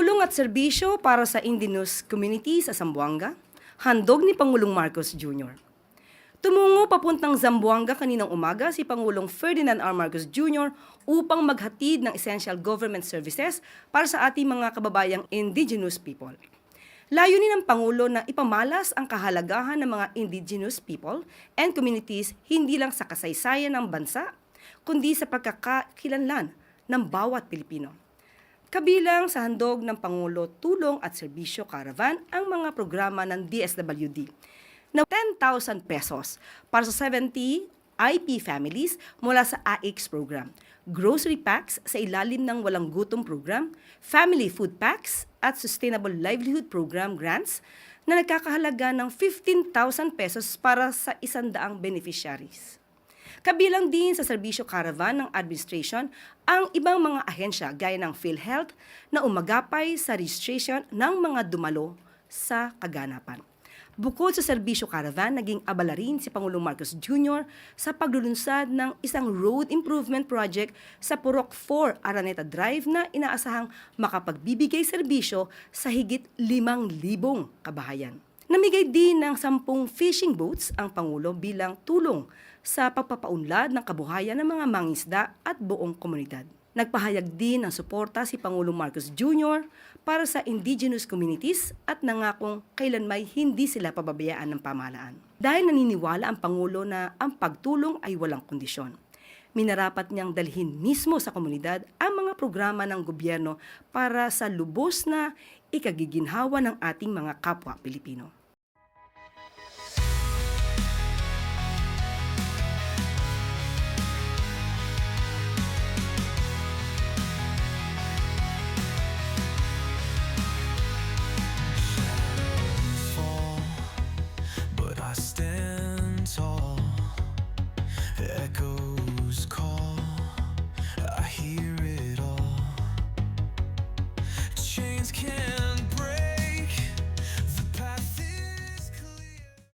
Tulong at serbisyo para sa indigenous community sa Zamboanga, handog ni Pangulong Marcos Jr. Tumungo papuntang Zamboanga kaninang umaga si Pangulong Ferdinand R. Marcos Jr. upang maghatid ng essential government services para sa ating mga kababayang indigenous people. Layunin ng Pangulo na ipamalas ang kahalagahan ng mga indigenous people and communities hindi lang sa kasaysayan ng bansa, kundi sa pagkakakilanlan ng bawat Pilipino. Kabilang sa handog ng Pangulo Tulong at Serbisyo Caravan ang mga programa ng DSWD na 10,000 pesos para sa 70 IP families mula sa AX program, grocery packs sa ilalim ng Walang Gutom program, family food packs at Sustainable Livelihood Program grants na nagkakahalaga ng 15,000 pesos para sa isandaang beneficiaries. Kabilang din sa serbisyo caravan ng administration ang ibang mga ahensya gaya ng PhilHealth na umagapay sa registration ng mga dumalo sa kaganapan. Bukod sa serbisyo caravan, naging abala rin si Pangulong Marcos Jr. sa paglulunsad ng isang road improvement project sa Purok 4 Araneta Drive na inaasahang makapagbibigay serbisyo sa higit 5,000 kabahayan. Namigay din ng 10 fishing boats ang Pangulo bilang tulong sa pagpapaunlad ng kabuhayan ng mga mangisda at buong komunidad. Nagpahayag din ng suporta si Pangulong Marcos Jr. para sa indigenous communities at nangakong kailanmay hindi sila pababayaan ng pamahalaan. Dahil naniniwala ang Pangulo na ang pagtulong ay walang kondisyon. Minarapat niyang dalhin mismo sa komunidad ang mga programa ng gobyerno para sa lubos na ikagiginhawa ng ating mga kapwa Pilipino.